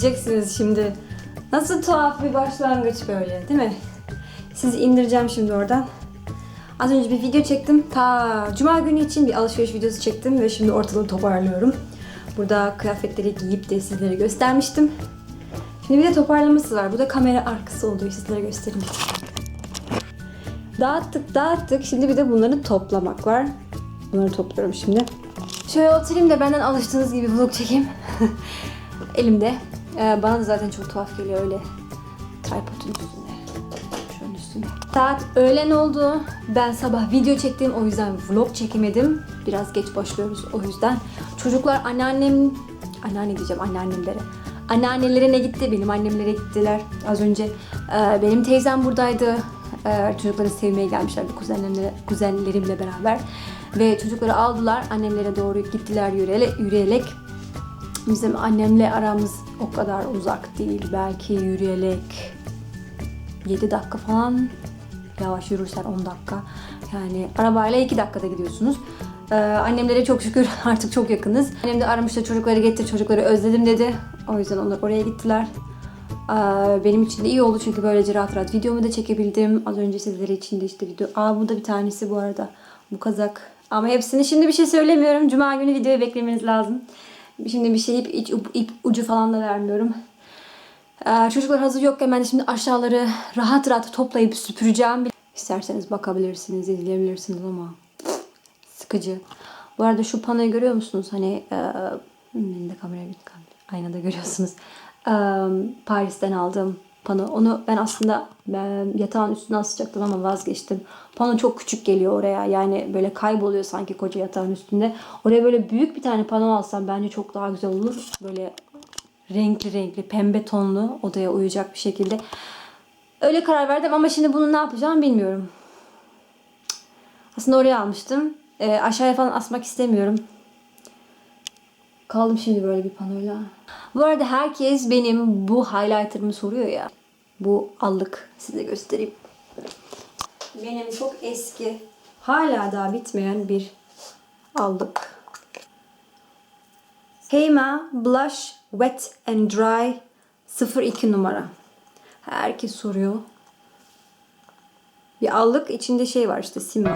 diyeceksiniz şimdi. Nasıl tuhaf bir başlangıç böyle değil mi? Sizi indireceğim şimdi oradan. Az önce bir video çektim. Ta cuma günü için bir alışveriş videosu çektim ve şimdi ortalığı toparlıyorum. Burada kıyafetleri giyip de sizlere göstermiştim. Şimdi bir de toparlaması var. Bu da kamera arkası olduğu sizlere göstereyim. Dağıttık dağıttık. Şimdi bir de bunları toplamak var. Bunları topluyorum şimdi. Şöyle oturayım da benden alıştığınız gibi vlog çekeyim. Elimde. Ee, bana da zaten çok tuhaf geliyor öyle. Tripodun üstünde. Şunun üstünde. Saat öğlen oldu. Ben sabah video çektim. O yüzden vlog çekemedim. Biraz geç başlıyoruz o yüzden. Çocuklar anneannem... Anneanne diyeceğim anneannemlere. Anneannelerine gitti. Benim annemlere gittiler. Az önce e, benim teyzem buradaydı. E, çocukları sevmeye gelmişlerdi kuzenlerimle, kuzenlerimle beraber. Ve çocukları aldılar. Annemlere doğru gittiler yürüyerek. yürüyerek. Bizim annemle aramız o kadar uzak değil. Belki yürüyerek 7 dakika falan. Yavaş yürürsen 10 dakika. Yani arabayla 2 dakikada gidiyorsunuz. Ee, annemlere çok şükür artık çok yakınız. Annem de aramıştı çocukları getir çocukları özledim dedi. O yüzden onlar oraya gittiler. Ee, benim için de iyi oldu çünkü böylece rahat rahat videomu da çekebildim. Az önce sizlere için de işte video. Aa bu da bir tanesi bu arada. Bu kazak. Ama hepsini şimdi bir şey söylemiyorum. Cuma günü videoyu beklemeniz lazım. Şimdi bir şey ip, iç- ip ucu falan da vermiyorum. Ee, çocuklar hazır yokken ben de şimdi aşağıları rahat rahat toplayıp süpüreceğim. İsterseniz bakabilirsiniz, izleyebilirsiniz ama sıkıcı. Bu arada şu panoyu görüyor musunuz? Hani e, benim de kameraya aynada görüyorsunuz. E, Paris'ten aldığım pano. Onu ben aslında ben yatağın üstüne asacaktım ama vazgeçtim. Pano çok küçük geliyor oraya. Yani böyle kayboluyor sanki koca yatağın üstünde. Oraya böyle büyük bir tane pano alsam bence çok daha güzel olur. Böyle renkli renkli pembe tonlu odaya uyacak bir şekilde. Öyle karar verdim ama şimdi bunu ne yapacağım bilmiyorum. Aslında oraya almıştım. Ee, aşağıya falan asmak istemiyorum. Kaldım şimdi böyle bir panoyla. Bu arada herkes benim bu highlighter'ımı soruyor ya. Bu allık. Size göstereyim. Benim çok eski, hala daha bitmeyen bir allık. Heyma Blush Wet and Dry 02 numara. Herkes soruyor. Bir allık içinde şey var işte sim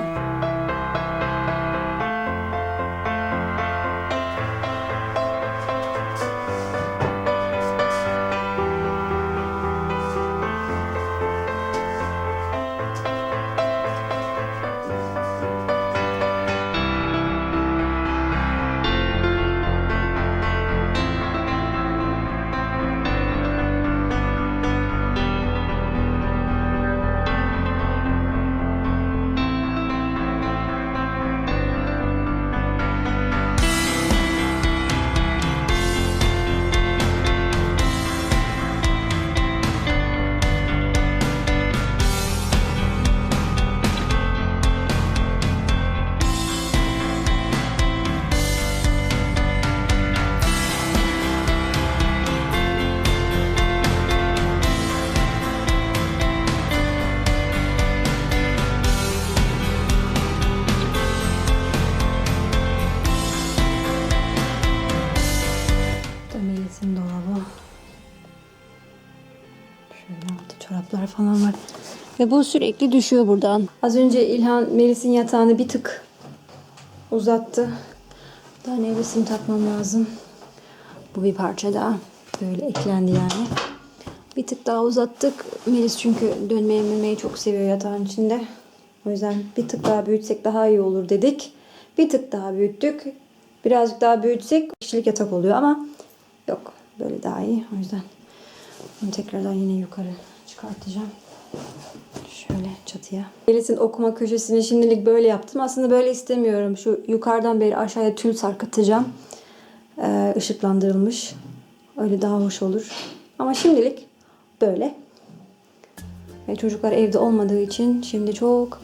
falan var. Ve bu sürekli düşüyor buradan. Az önce İlhan Melis'in yatağını bir tık uzattı. Daha nevresini takmam lazım. Bu bir parça daha. Böyle eklendi yani. Bir tık daha uzattık. Melis çünkü dönmeyi dönmeyi çok seviyor yatağın içinde. O yüzden bir tık daha büyütsek daha iyi olur dedik. Bir tık daha büyüttük. Birazcık daha büyütsek kişilik yatak oluyor ama yok böyle daha iyi. O yüzden bunu tekrardan yine yukarı çıkartacağım. Şöyle çatıya. Melis'in okuma köşesini şimdilik böyle yaptım. Aslında böyle istemiyorum. Şu yukarıdan beri aşağıya tül sarkıtacağım. Ee, ışıklandırılmış. Öyle daha hoş olur. Ama şimdilik böyle. Ve çocuklar evde olmadığı için şimdi çok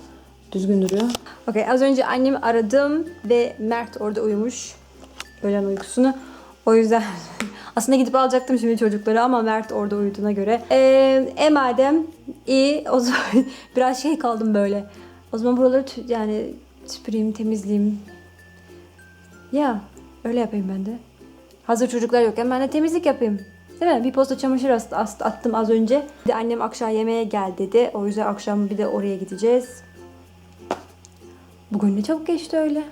düzgün duruyor. Okey az önce annemi aradım ve Mert orada uyumuş. Öğlen uykusunu. O yüzden aslında gidip alacaktım şimdi çocukları ama Mert orada uyuduğuna göre. Ee, e madem iyi o zaman biraz şey kaldım böyle. O zaman buraları yani süpüreyim, temizleyeyim. Ya öyle yapayım ben de. Hazır çocuklar yokken ben de temizlik yapayım. Değil mi? Bir posta çamaşır ast- ast- attım az önce. Bir de annem akşam yemeğe gel dedi. O yüzden akşam bir de oraya gideceğiz. Bugün ne çabuk geçti öyle.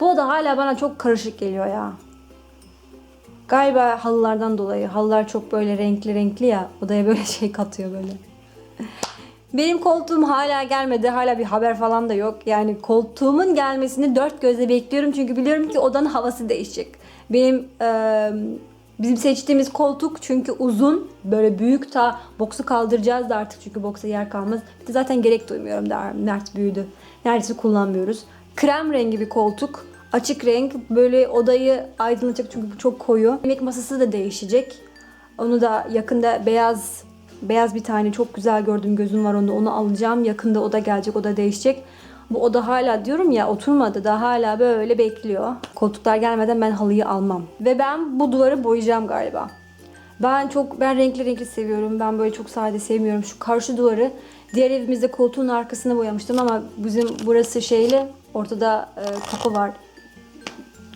Bu oda hala bana çok karışık geliyor ya. Galiba halılardan dolayı. Halılar çok böyle renkli renkli ya. Odaya böyle şey katıyor böyle. Benim koltuğum hala gelmedi. Hala bir haber falan da yok. Yani koltuğumun gelmesini dört gözle bekliyorum. Çünkü biliyorum ki odanın havası değişecek. Benim eee, bizim seçtiğimiz koltuk çünkü uzun. Böyle büyük ta boksu kaldıracağız da artık çünkü boksa yer kalmaz. Bir de zaten gerek duymuyorum da Mert büyüdü. Neredeyse kullanmıyoruz. Krem rengi bir koltuk. Açık renk. Böyle odayı aydınlatacak çünkü bu çok koyu. Yemek masası da değişecek. Onu da yakında beyaz beyaz bir tane çok güzel gördüm gözüm var onda onu alacağım. Yakında o da gelecek o da değişecek. Bu oda hala diyorum ya oturmadı da hala böyle bekliyor. Koltuklar gelmeden ben halıyı almam. Ve ben bu duvarı boyayacağım galiba. Ben çok ben renkli renkli seviyorum. Ben böyle çok sade sevmiyorum. Şu karşı duvarı diğer evimizde koltuğun arkasına boyamıştım ama bizim burası şeyle ortada e, kapı var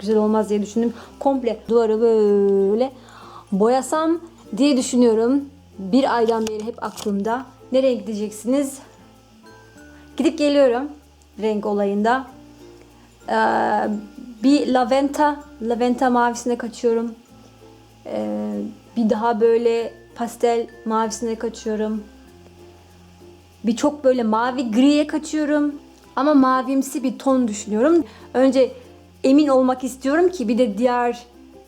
güzel olmaz diye düşündüm. Komple duvarı böyle boyasam diye düşünüyorum. Bir aydan beri hep aklımda. Nereye gideceksiniz? Gidip geliyorum renk olayında. Ee, bir laventa, laventa mavisine kaçıyorum. Ee, bir daha böyle pastel mavisine kaçıyorum. Bir çok böyle mavi griye kaçıyorum. Ama mavimsi bir ton düşünüyorum. Önce emin olmak istiyorum ki bir de diğer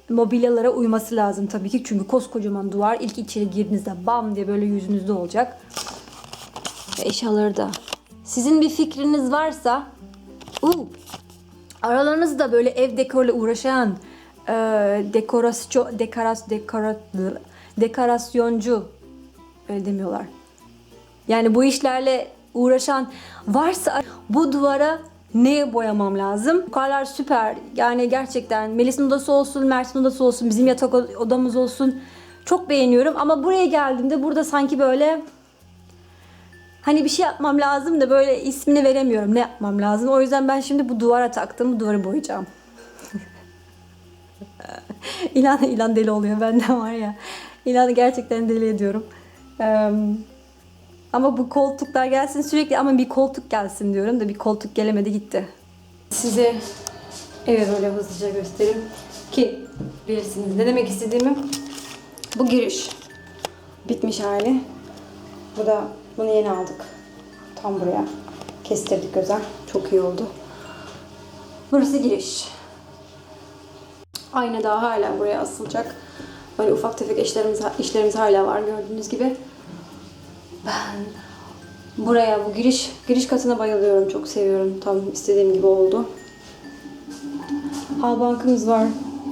mobilyalara uyması lazım tabii ki. Çünkü koskocaman duvar ilk içeri girdiğinizde bam diye böyle yüzünüzde olacak. Eşyaları da. Sizin bir fikriniz varsa uu, aralarınızda böyle ev dekorla uğraşan e, dekorasyon dekoras dekora, dekorasyoncu öyle demiyorlar. Yani bu işlerle uğraşan varsa bu duvara neye boyamam lazım? Yukarılar süper. Yani gerçekten Melis'in odası olsun, Mert'in odası olsun, bizim yatak odamız olsun. Çok beğeniyorum ama buraya geldiğimde burada sanki böyle hani bir şey yapmam lazım da böyle ismini veremiyorum. Ne yapmam lazım? O yüzden ben şimdi bu duvara taktım. Bu duvarı boyayacağım. İlan, ilan deli oluyor benden var ya. İlanı gerçekten deli ediyorum. Eee ama bu koltuklar gelsin sürekli ama bir koltuk gelsin diyorum da bir koltuk gelemedi gitti. Size eve böyle hızlıca göstereyim ki bilirsiniz ne demek istediğimi. Bu giriş. Bitmiş hali. Bu da bunu yeni aldık. Tam buraya kestirdik özel. Çok iyi oldu. Burası giriş. Ayna daha hala buraya asılacak. Böyle ufak tefek işlerimiz, işlerimiz hala var gördüğünüz gibi. Ben buraya bu giriş giriş katına bayılıyorum. Çok seviyorum. Tam istediğim gibi oldu. Hal bankımız var.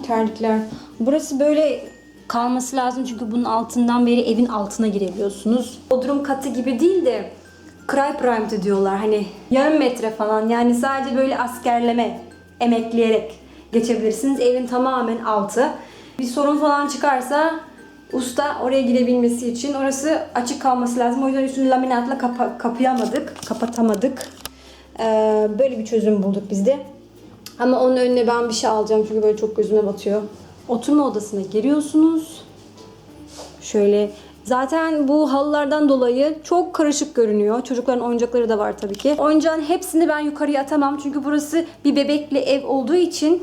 Terlikler. Burası böyle kalması lazım çünkü bunun altından beri evin altına girebiliyorsunuz. Bodrum katı gibi değil de Cry Prime'de diyorlar hani yarım metre falan yani sadece böyle askerleme emekleyerek geçebilirsiniz. Evin tamamen altı. Bir sorun falan çıkarsa usta oraya girebilmesi için orası açık kalması lazım. O yüzden üstünü laminatla kapa- kapayamadık, kapatamadık. Ee, böyle bir çözüm bulduk biz de. Ama onun önüne ben bir şey alacağım çünkü böyle çok gözüme batıyor. Oturma odasına giriyorsunuz. Şöyle Zaten bu halılardan dolayı çok karışık görünüyor. Çocukların oyuncakları da var tabii ki. Oyuncağın hepsini ben yukarıya atamam. Çünkü burası bir bebekli ev olduğu için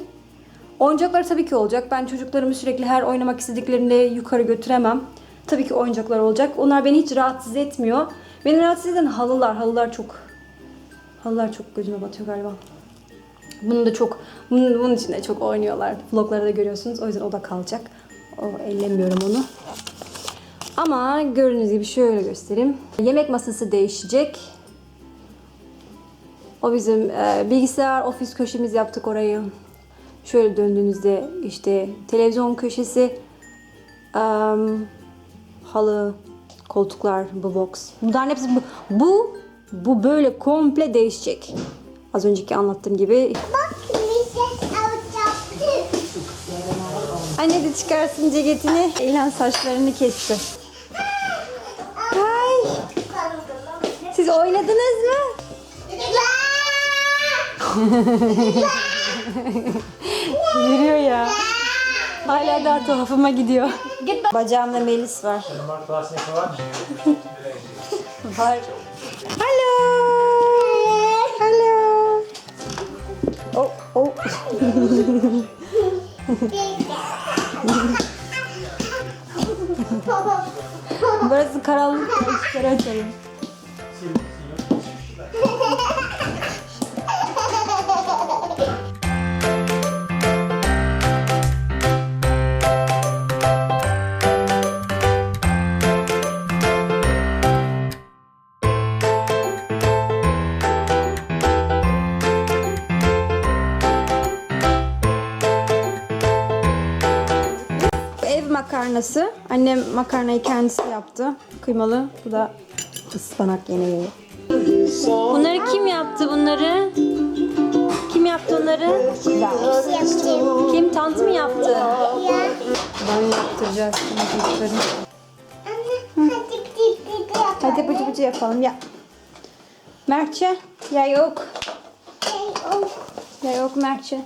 oyuncaklar tabii ki olacak. Ben çocuklarımı sürekli her oynamak istediklerinde yukarı götüremem. Tabii ki oyuncaklar olacak. Onlar beni hiç rahatsız etmiyor. Beni rahatsız eden halılar. Halılar çok halılar çok gözüme batıyor galiba. Bunu da çok bunun, bunun içinde çok oynuyorlar. Vloglarda da görüyorsunuz. O yüzden o da kalacak. O ellemiyorum onu. Ama gördüğünüz gibi şöyle göstereyim. Yemek masası değişecek. O bizim e, bilgisayar ofis köşemiz yaptık orayı. Şöyle döndüğünüzde işte televizyon köşesi, em, halı, koltuklar, bu box. Bunların hepsi bu, bu, bu böyle komple değişecek. Az önceki anlattığım gibi. Bak. Anne de çıkarsın ceketini. İlhan saçlarını kesti. Ay, siz oynadınız mı? Yürüyor ya. Hala daha tuhafıma gidiyor. Git Bacağımda Melis var. Var. Hello. Hello. Oh, oh. Burası karanlık. Işıkları açalım. Makarnası. Annem makarnayı kendisi yaptı. Kıymalı. Bu da ıspanak yemeği. Bunları kim yaptı bunları? Kim yaptı onları? Kim? Tantı mı yaptı? Ya. Ben yaptıracağız şimdi çocukları. Anne hadi bıcı bıcı yapalım ya. Mertçe. Ya yok. Oh. Ya yok Mertçe.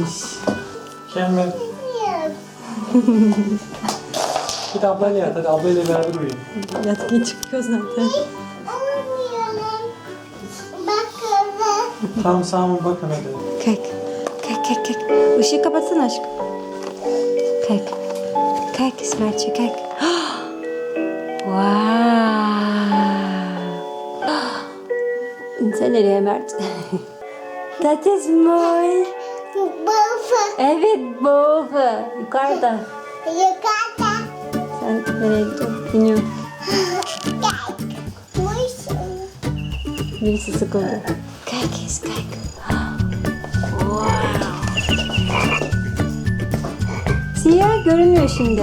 Mis. Mükemmel. Git ablayla yat hadi ablayla beraber uyuyun. Yatkın çıkıyor zaten. Olmuyorum. Bakalım. Tam sağ bakın hadi. Kalk. Kalk kalk kalk. Işığı kapatsana aşkım. Kalk. Kalk İsmail'ci kalk. wow. Sen nereye Mert? That is my... Evet baba. Yukarıda. Yukarıda. Sen nereye gidiyorsun? İniyorum. Birisi sıkıldı. Kalk kız kalk. wow. Siyah görünmüyor şimdi.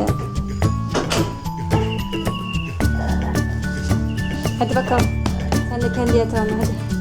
Hadi bakalım. Sen de kendi yatağına hadi.